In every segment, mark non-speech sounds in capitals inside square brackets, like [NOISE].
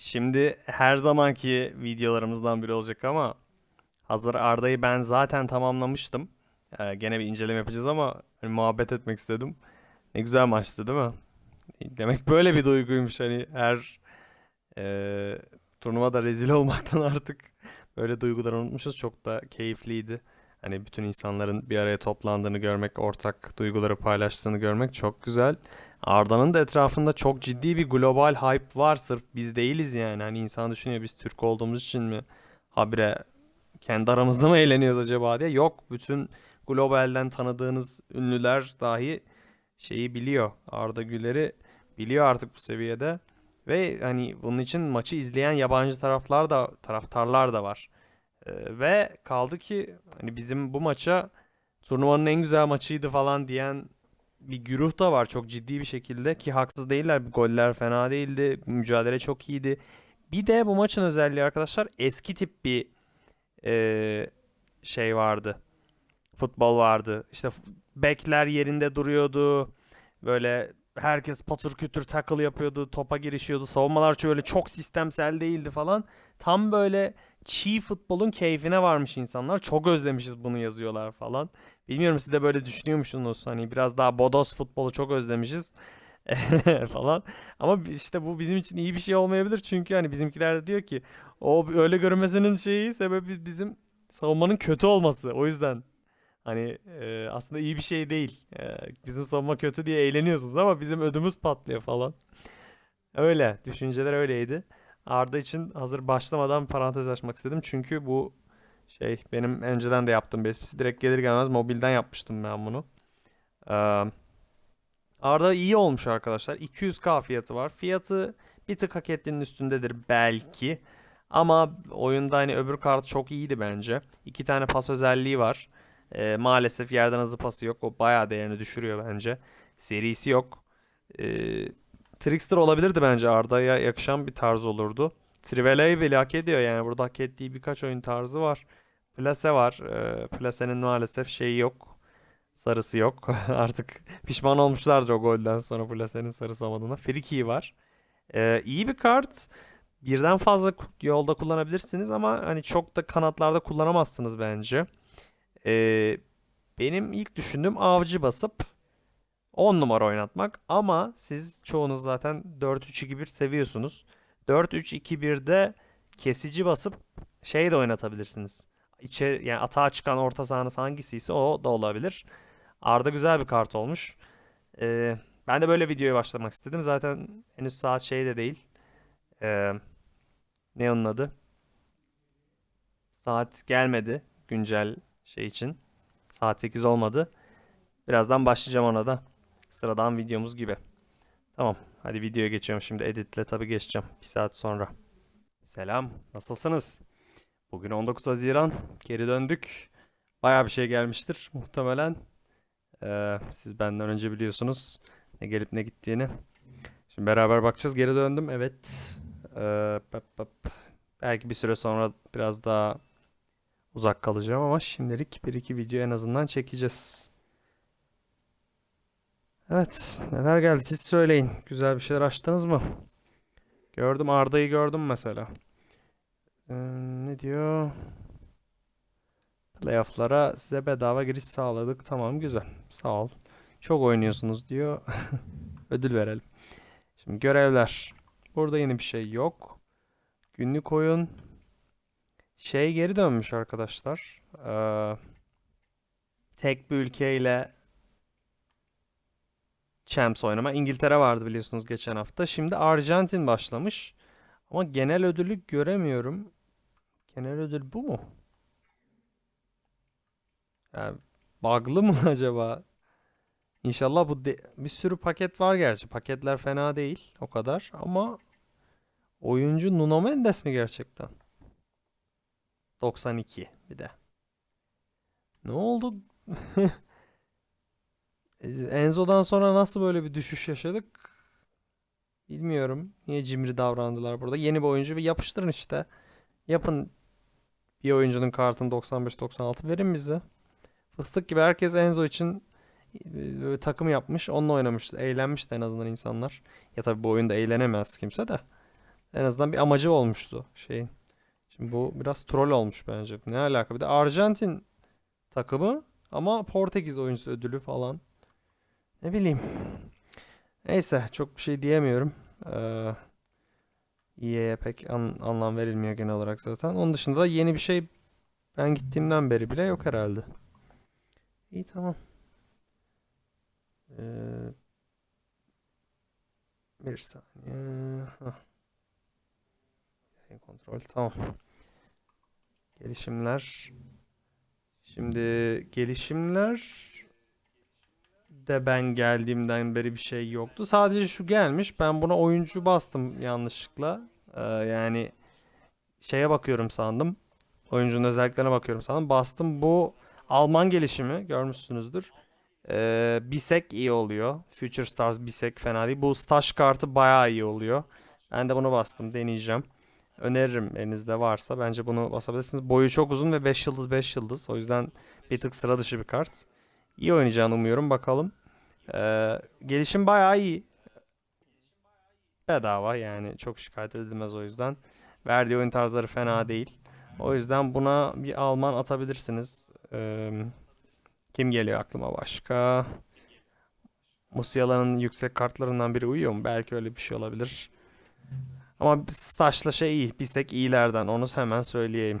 Şimdi her zamanki videolarımızdan biri olacak ama hazır Arda'yı ben zaten tamamlamıştım. Ee, gene bir inceleme yapacağız ama hani muhabbet etmek istedim. Ne güzel maçtı değil mi? Demek böyle bir duyguymuş hani her e, turnuvada rezil [LAUGHS] olmaktan artık böyle duyguları unutmuşuz. Çok da keyifliydi. Hani bütün insanların bir araya toplandığını görmek, ortak duyguları paylaştığını görmek çok güzel. Arda'nın da etrafında çok ciddi bir global hype var. Sırf biz değiliz yani. Hani insan düşünüyor biz Türk olduğumuz için mi habire kendi aramızda mı eğleniyoruz acaba diye. Yok bütün globalden tanıdığınız ünlüler dahi şeyi biliyor. Arda Güler'i biliyor artık bu seviyede. Ve hani bunun için maçı izleyen yabancı taraflar da taraftarlar da var. Ee, ve kaldı ki hani bizim bu maça turnuvanın en güzel maçıydı falan diyen bir güruh da var çok ciddi bir şekilde ki haksız değiller. Goller fena değildi. Mücadele çok iyiydi. Bir de bu maçın özelliği arkadaşlar eski tip bir e, şey vardı. Futbol vardı. İşte bekler yerinde duruyordu. Böyle herkes patır kütür tackle yapıyordu. Topa girişiyordu. Savunmalar şöyle çok sistemsel değildi falan. Tam böyle çiğ futbolun keyfine varmış insanlar. Çok özlemişiz bunu yazıyorlar falan. Bilmiyorum siz de böyle düşünüyormuşsunuz. Hani biraz daha bodos futbolu çok özlemişiz [LAUGHS] falan. Ama işte bu bizim için iyi bir şey olmayabilir. Çünkü hani bizimkiler de diyor ki o öyle görmesinin şeyi sebebi bizim savunmanın kötü olması. O yüzden hani e, aslında iyi bir şey değil. E, bizim savunma kötü diye eğleniyorsunuz ama bizim ödümüz patlıyor falan. Öyle. Düşünceler öyleydi. Arda için hazır başlamadan parantez açmak istedim. Çünkü bu şey benim önceden de yaptığım bir esprisi. Direkt gelir gelmez mobilden yapmıştım ben bunu. Ee, Arda iyi olmuş arkadaşlar. 200k fiyatı var. Fiyatı bir tık hak ettiğinin üstündedir belki. Ama oyunda hani öbür kart çok iyiydi bence. İki tane pas özelliği var. Ee, maalesef yerden hızlı pası yok. O bayağı değerini düşürüyor bence. Serisi yok. Ee, Trickster olabilirdi bence Arda'ya yakışan bir tarz olurdu. Trivela'yı bile hak ediyor yani burada hak ettiği birkaç oyun tarzı var. Plase var. Ee, Plase'nin maalesef şeyi yok. Sarısı yok. [LAUGHS] Artık pişman olmuşlardır o golden sonra Plase'nin sarısı olmadığına. Free var. Ee, iyi bir kart. Birden fazla yolda kullanabilirsiniz ama hani çok da kanatlarda kullanamazsınız bence. Ee, benim ilk düşündüğüm avcı basıp 10 numara oynatmak ama siz çoğunuz zaten 4-3-2-1 seviyorsunuz. 4-3-2-1'de kesici basıp şey de oynatabilirsiniz. İçeri, yani atağa çıkan orta sahanız hangisiyse o da olabilir. Arda güzel bir kart olmuş. Ee, ben de böyle videoya başlamak istedim. Zaten henüz saat şey de değil. Ee, ne onun adı? Saat gelmedi güncel şey için. Saat 8 olmadı. Birazdan başlayacağım ona da. Sıradan videomuz gibi. Tamam. Hadi videoya geçiyorum şimdi. Editle tabii geçeceğim. Bir saat sonra. Selam. Nasılsınız? Bugün 19 Haziran. Geri döndük. Bayağı bir şey gelmiştir muhtemelen. Ee, siz benden önce biliyorsunuz ne gelip ne gittiğini. Şimdi beraber bakacağız. Geri döndüm. Evet. Ee, pap, pap. Belki bir süre sonra biraz daha uzak kalacağım ama şimdilik bir iki video en azından çekeceğiz. Evet, neler geldi siz söyleyin. Güzel bir şeyler açtınız mı? Gördüm Arda'yı gördüm mesela. Ee, ne diyor? Playoff'lara size bedava giriş sağladık. Tamam güzel. Sağ ol. Çok oynuyorsunuz diyor. [LAUGHS] Ödül verelim. Şimdi görevler. Burada yeni bir şey yok. Günlük oyun. Şey geri dönmüş arkadaşlar. Ee, tek bir ülkeyle Champs oynama. İngiltere vardı biliyorsunuz geçen hafta. Şimdi Arjantin başlamış. Ama genel ödülü göremiyorum. Genel ödül bu mu? Yani bug'lı mı [LAUGHS] acaba? İnşallah bu bir sürü paket var gerçi. Paketler fena değil o kadar ama oyuncu Nuno Mendes mi gerçekten? 92 bir de. Ne oldu? [LAUGHS] Enzo'dan sonra nasıl böyle bir düşüş yaşadık? Bilmiyorum. Niye cimri davrandılar burada? Yeni bir oyuncu ve yapıştırın işte. Yapın bir oyuncunun kartını 95-96 verin bize. Fıstık gibi herkes Enzo için e, böyle takım yapmış. Onunla oynamış. Eğlenmiş de en azından insanlar. Ya tabii bu oyunda eğlenemez kimse de. En azından bir amacı olmuştu şeyin. Şimdi bu biraz troll olmuş bence. Ne alaka? Bir de Arjantin takımı ama Portekiz oyuncusu ödülü falan. Ne bileyim. Neyse çok bir şey diyemiyorum. Ee, EA'ye pek an- anlam verilmiyor genel olarak zaten. Onun dışında da yeni bir şey ben gittiğimden beri bile yok herhalde. İyi tamam. Ee, bir saniye. Hah. Kontrol tamam. Gelişimler. Şimdi gelişimler de ben geldiğimden beri bir şey yoktu. Sadece şu gelmiş. Ben buna oyuncu bastım yanlışlıkla. Ee, yani şeye bakıyorum sandım. Oyuncunun özelliklerine bakıyorum sandım. Bastım. Bu Alman gelişimi görmüşsünüzdür. Ee, Bisek iyi oluyor. Future Stars Bisek fena değil. Bu staj kartı bayağı iyi oluyor. Ben de bunu bastım. Deneyeceğim. Öneririm elinizde varsa. Bence bunu basabilirsiniz. Boyu çok uzun ve 5 yıldız 5 yıldız. O yüzden bir tık sıra dışı bir kart. İyi oynayacağını umuyorum. Bakalım. Ee, gelişim bayağı iyi. Bedava yani. Çok şikayet edilmez o yüzden. Verdiği oyun tarzları fena değil. O yüzden buna bir Alman atabilirsiniz. Ee, kim geliyor aklıma başka? Musiala'nın yüksek kartlarından biri uyuyor mu? Belki öyle bir şey olabilir. Ama Stash'la şey iyi. Bisek iyilerden. Onu hemen söyleyeyim.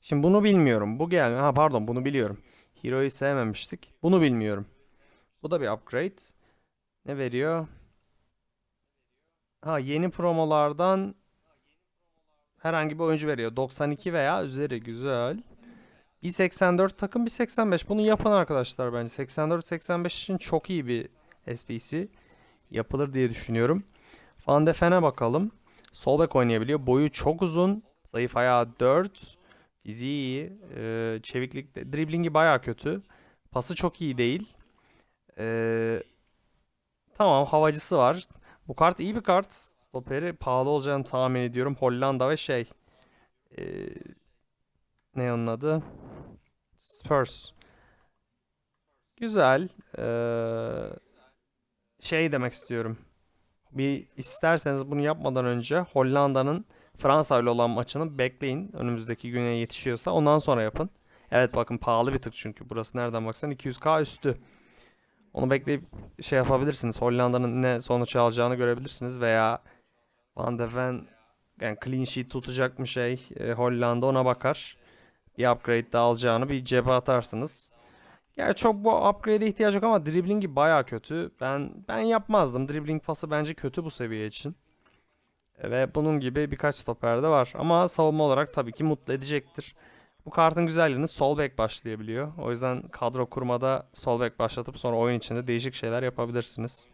Şimdi bunu bilmiyorum. Bu gel. Ha pardon bunu biliyorum. Hero'yu sevmemiştik. Bunu bilmiyorum. Bu da bir upgrade. Ne veriyor? Ha yeni promolardan herhangi bir oyuncu veriyor. 92 veya üzeri güzel. 1.84 takım 1.85. Bunu yapın arkadaşlar bence. 84-85 için çok iyi bir SPC. Yapılır diye düşünüyorum. Van de bakalım. Sol bek oynayabiliyor. Boyu çok uzun. Zayıf ayağı 4. Fiziği iyi. Ee, çeviklik, driblingi baya kötü. Pası çok iyi değil. Ee, tamam havacısı var. Bu kart iyi bir kart. Stoperi pahalı olacağını tahmin ediyorum. Hollanda ve şey. ee, ne onun adı? Spurs. Güzel. Ee, şey demek istiyorum. Bir isterseniz bunu yapmadan önce Hollanda'nın Fransa ile olan maçını bekleyin. Önümüzdeki güne yetişiyorsa ondan sonra yapın. Evet bakın pahalı bir tık çünkü. Burası nereden baksan 200k üstü. Onu bekleyip şey yapabilirsiniz. Hollanda'nın ne sonuç alacağını görebilirsiniz veya Van de Ven yani clean sheet tutacak mı şey e, Hollanda ona bakar. Bir upgrade de alacağını bir cebe atarsınız. Yani çok bu upgrade'e ihtiyaç yok ama driblingi baya kötü. Ben ben yapmazdım. Dribbling pası bence kötü bu seviye için. Ve bunun gibi birkaç stoper de var. Ama savunma olarak tabii ki mutlu edecektir. Bu kartın güzelliğini sol bek başlayabiliyor. O yüzden kadro kurmada sol bek başlatıp sonra oyun içinde değişik şeyler yapabilirsiniz.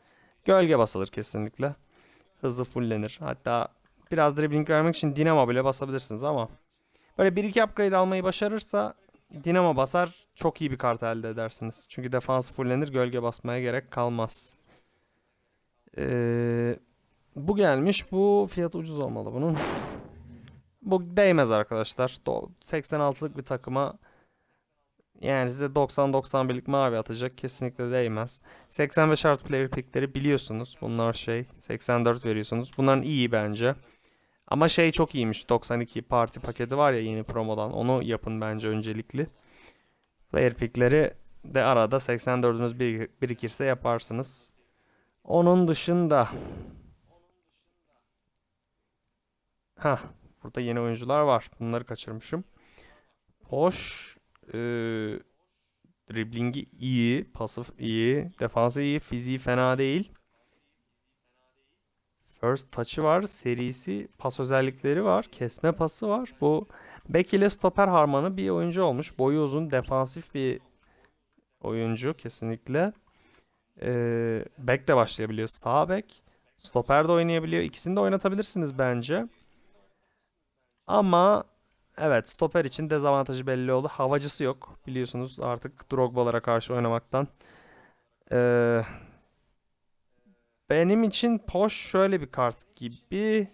Gölge basılır kesinlikle. Hızlı fullenir. Hatta biraz dribbling vermek için dinamo bile basabilirsiniz ama böyle 1-2 upgrade almayı başarırsa dinamo basar çok iyi bir kart elde edersiniz. Çünkü defans fullenir gölge basmaya gerek kalmaz. Ee, bu gelmiş. Bu fiyat ucuz olmalı bunun. Bu değmez arkadaşlar. Do- 86'lık bir takıma yani size 90-91'lik mavi atacak. Kesinlikle değmez. 85 artı player pickleri biliyorsunuz. Bunlar şey 84 veriyorsunuz. Bunların iyi bence. Ama şey çok iyiymiş. 92 parti paketi var ya yeni promodan. Onu yapın bence öncelikli. Player pickleri de arada 84'ünüz bir, birikirse yaparsınız. Onun dışında Ha, burada yeni oyuncular var. Bunları kaçırmışım. Hoş, e, driblingi iyi, pasif iyi, defansı iyi, fiziği fena değil. First touch'ı var, serisi, pas özellikleri var, kesme pası var. Bu bek ile stoper harmanı bir oyuncu olmuş. Boyu uzun, defansif bir oyuncu kesinlikle. Ee, bek de başlayabiliyor. Sağ bek, stoper de oynayabiliyor. İkisini de oynatabilirsiniz bence. Ama evet stoper için dezavantajı belli oldu. Havacısı yok biliyorsunuz artık Drogba'lara karşı oynamaktan. Ee, benim için Poş şöyle bir kart gibi.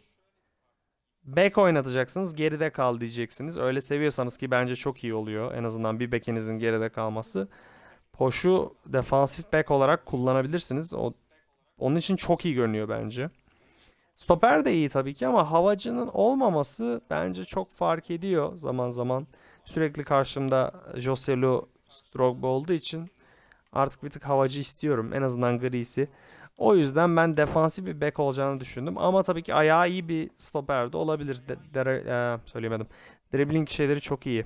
Bek oynatacaksınız geride kal diyeceksiniz. Öyle seviyorsanız ki bence çok iyi oluyor. En azından bir bekinizin geride kalması. Poş'u defansif bek olarak kullanabilirsiniz. O, onun için çok iyi görünüyor bence. Stoper de iyi tabii ki ama havacının olmaması bence çok fark ediyor zaman zaman. Sürekli karşımda Joselu Drogba olduğu için artık bir tık havacı istiyorum. En azından grisi. O yüzden ben defansif bir bek olacağını düşündüm. Ama tabii ki ayağı iyi bir stoper de olabilir. De, dere- e, söyleyemedim. Dribbling şeyleri çok iyi.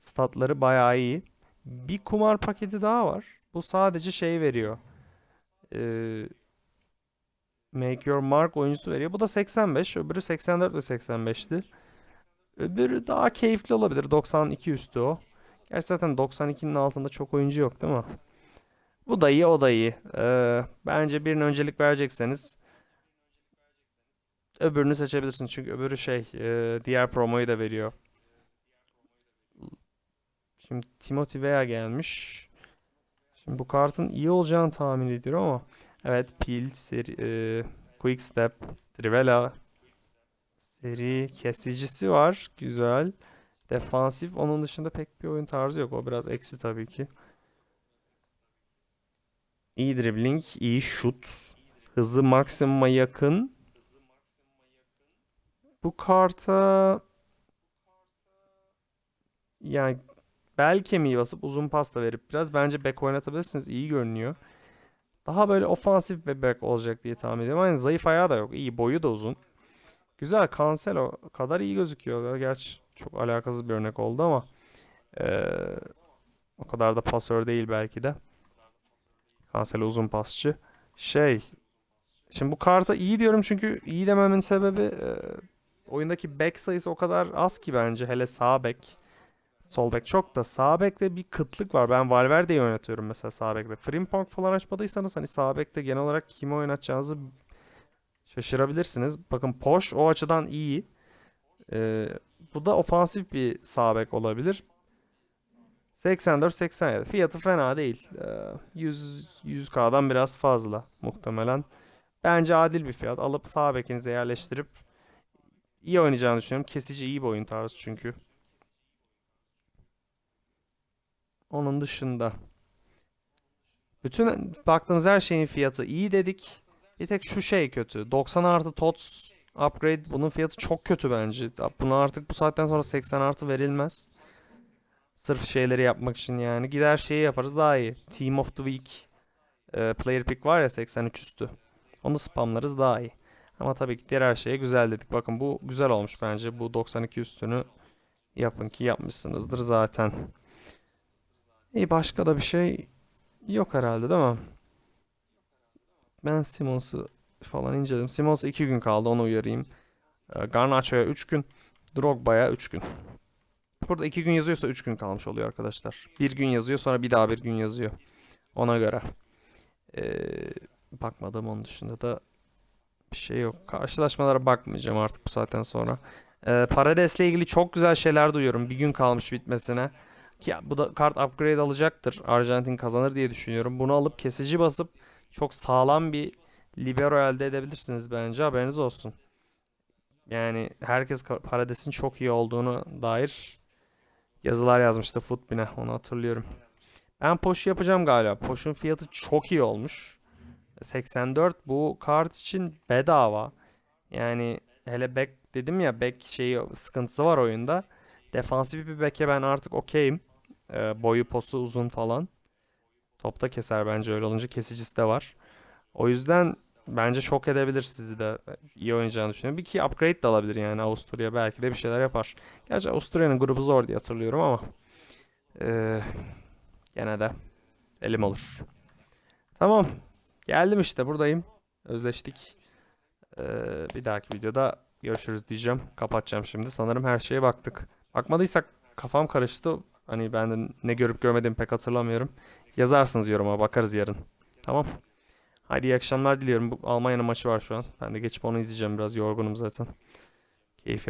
Statları bayağı iyi. Bir kumar paketi daha var. Bu sadece şey veriyor. Ee, Make Your Mark oyuncusu veriyor. Bu da 85. Öbürü 84 ve 85'ti. Öbürü daha keyifli olabilir. 92 üstü o. Gerçi zaten 92'nin altında çok oyuncu yok değil mi? Bu da iyi, o da iyi. Ee, bence birine öncelik verecekseniz öbürünü seçebilirsiniz. Çünkü öbürü şey, e, diğer promoyu da veriyor. Şimdi Timothy Weah gelmiş. Şimdi bu kartın iyi olacağını tahmin ediyorum ama evet Pil, seri, e, Quick Step, Trivela, seri kesicisi var. Güzel. Defansif. Onun dışında pek bir oyun tarzı yok. O biraz eksi tabii ki. İyi dribbling, iyi şut. Hızı maksimuma yakın. Bu karta yani bel kemiği basıp uzun pasta verip biraz bence back oynatabilirsiniz. İyi görünüyor. Daha böyle ofansif bir back olacak diye tahmin ediyorum. Aynı zayıf ayağı da yok. İyi boyu da uzun. Güzel Cancelo kadar iyi gözüküyor. Gerçi çok alakasız bir örnek oldu ama eee, o kadar da pasör değil belki de. Cancelo uzun pasçı. Şey Şimdi bu karta iyi diyorum çünkü iyi dememin sebebi eee, oyundaki back sayısı o kadar az ki bence. Hele sağ bek. Sol bek çok da sağ bekte bir kıtlık var. Ben Valverde'yi oynatıyorum mesela sağ bekte. Frimpong falan açmadıysanız hani sağ bekte genel olarak kimi oynatacağınızı şaşırabilirsiniz. Bakın Poş o açıdan iyi. Ee, bu da ofansif bir sağ bek olabilir. 84-87. Fiyatı fena değil. Ee, 100 100K'dan biraz fazla muhtemelen. Bence adil bir fiyat. Alıp sağ bekinize yerleştirip iyi oynayacağını düşünüyorum. Kesici iyi bir oyun tarzı çünkü. Onun dışında bütün baktığımız her şeyin fiyatı iyi dedik. Bir tek şu şey kötü. 90 artı TOTS upgrade bunun fiyatı çok kötü bence. Buna artık bu saatten sonra 80 artı verilmez. Sırf şeyleri yapmak için yani. Gider şeyi yaparız daha iyi. Team of the Week e, player pick var ya 83 üstü. Onu spamlarız daha iyi. Ama tabii ki diğer her şeye güzel dedik. Bakın bu güzel olmuş bence. Bu 92 üstünü yapın ki yapmışsınızdır zaten. İyi başka da bir şey yok herhalde değil mi? Ben Simmons'ı falan inceledim. Simmons'a 2 gün kaldı onu uyarayım. Ee, Garnacho'ya 3 gün. Drogba'ya 3 gün. Burada 2 gün yazıyorsa 3 gün kalmış oluyor arkadaşlar. Bir gün yazıyor sonra bir daha bir gün yazıyor. Ona göre. Ee, bakmadım onun dışında da bir şey yok. Karşılaşmalara bakmayacağım artık bu saatten sonra. Ee, Parades'le ilgili çok güzel şeyler duyuyorum. Bir gün kalmış bitmesine. Ya bu da kart upgrade alacaktır. Arjantin kazanır diye düşünüyorum. Bunu alıp kesici basıp çok sağlam bir libero elde edebilirsiniz bence. Haberiniz olsun. Yani herkes Parades'in çok iyi olduğunu dair yazılar yazmıştı Footbin'e. Onu hatırlıyorum. Ben Poş'u yapacağım galiba. Poş'un fiyatı çok iyi olmuş. 84 bu kart için bedava. Yani hele back dedim ya back şeyi sıkıntısı var oyunda. Defansif bir back'e ben artık okeyim. Ee, boyu posu uzun falan. Topta keser bence öyle olunca kesicisi de var. O yüzden bence şok edebilir sizi de. İyi oynayacağını düşünüyorum. Bir ki upgrade de alabilir yani Avusturya belki de bir şeyler yapar. Gerçi Avusturya'nın grubu zor diye hatırlıyorum ama ee, gene de elim olur. Tamam. Geldim işte buradayım. Özleştik. Ee, bir dahaki videoda görüşürüz diyeceğim. Kapatacağım şimdi. Sanırım her şeye baktık. Bakmadıysak kafam karıştı. Hani ben de ne görüp görmediğimi pek hatırlamıyorum. Yazarsınız yoruma bakarız yarın. Tamam. Haydi iyi akşamlar diliyorum. Bu Almanya'nın maçı var şu an. Ben de geçip onu izleyeceğim biraz yorgunum zaten. Keyif